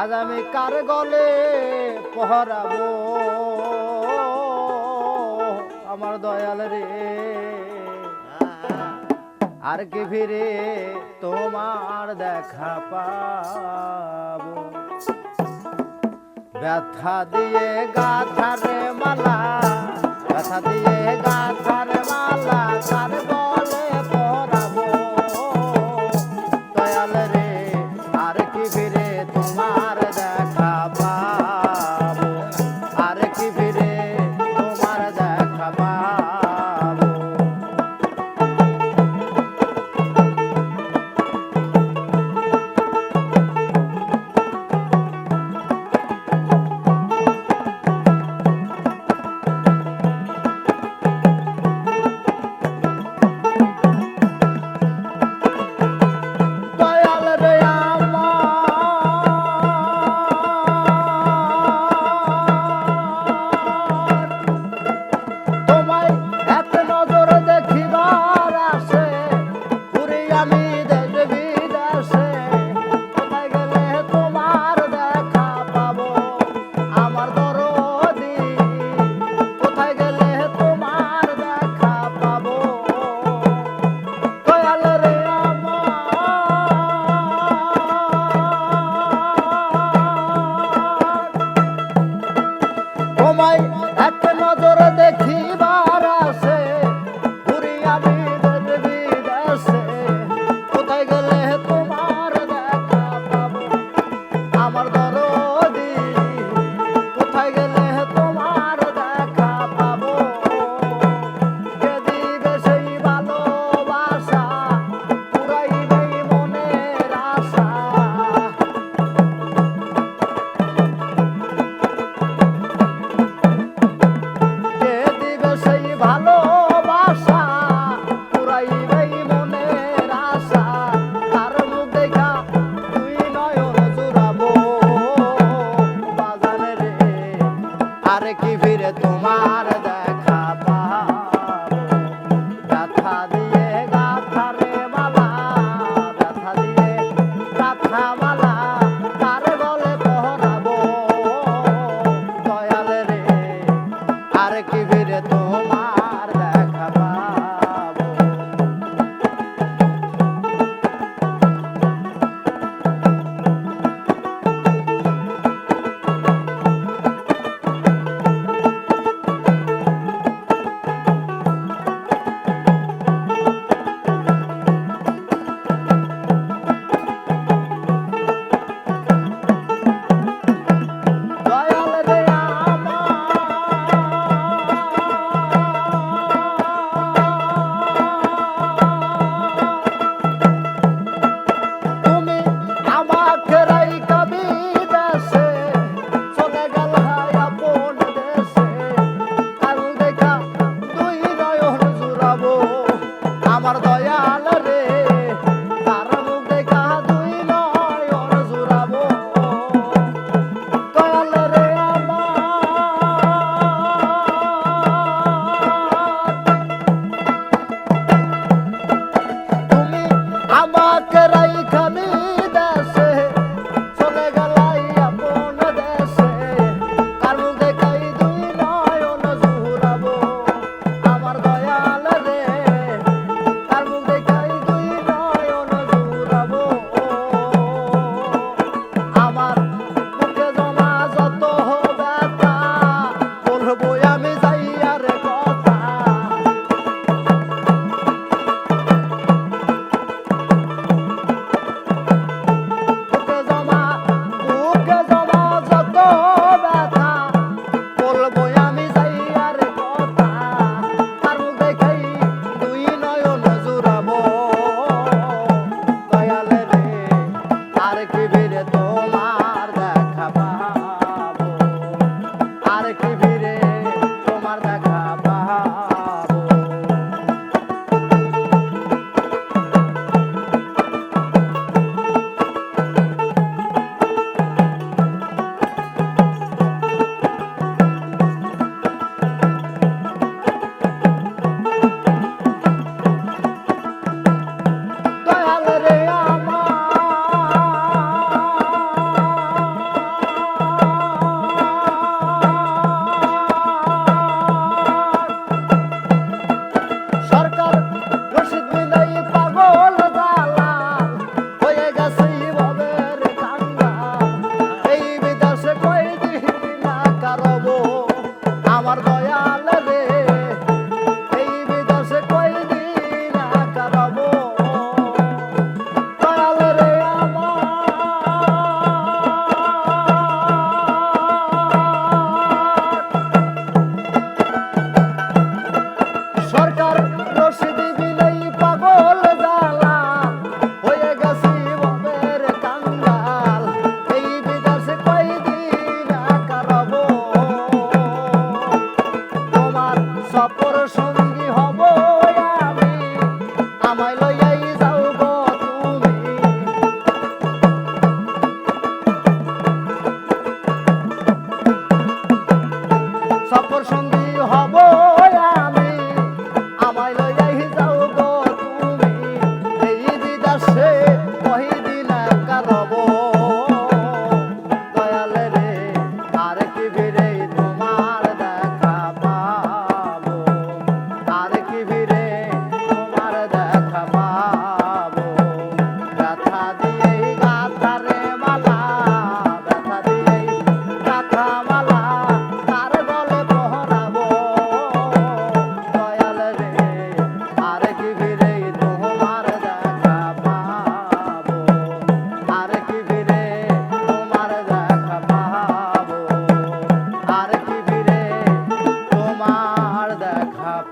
আজ আমি কার গলে পহরাবো? আমার দয়াল রে। আর কি ফিরে তোমার দেখা পাবো? ব্যথা দিয়ে গাথারে মালা, ব্যথা দিয়ে গাথারে মালা, কার বলে? আমার দরো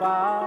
Baba.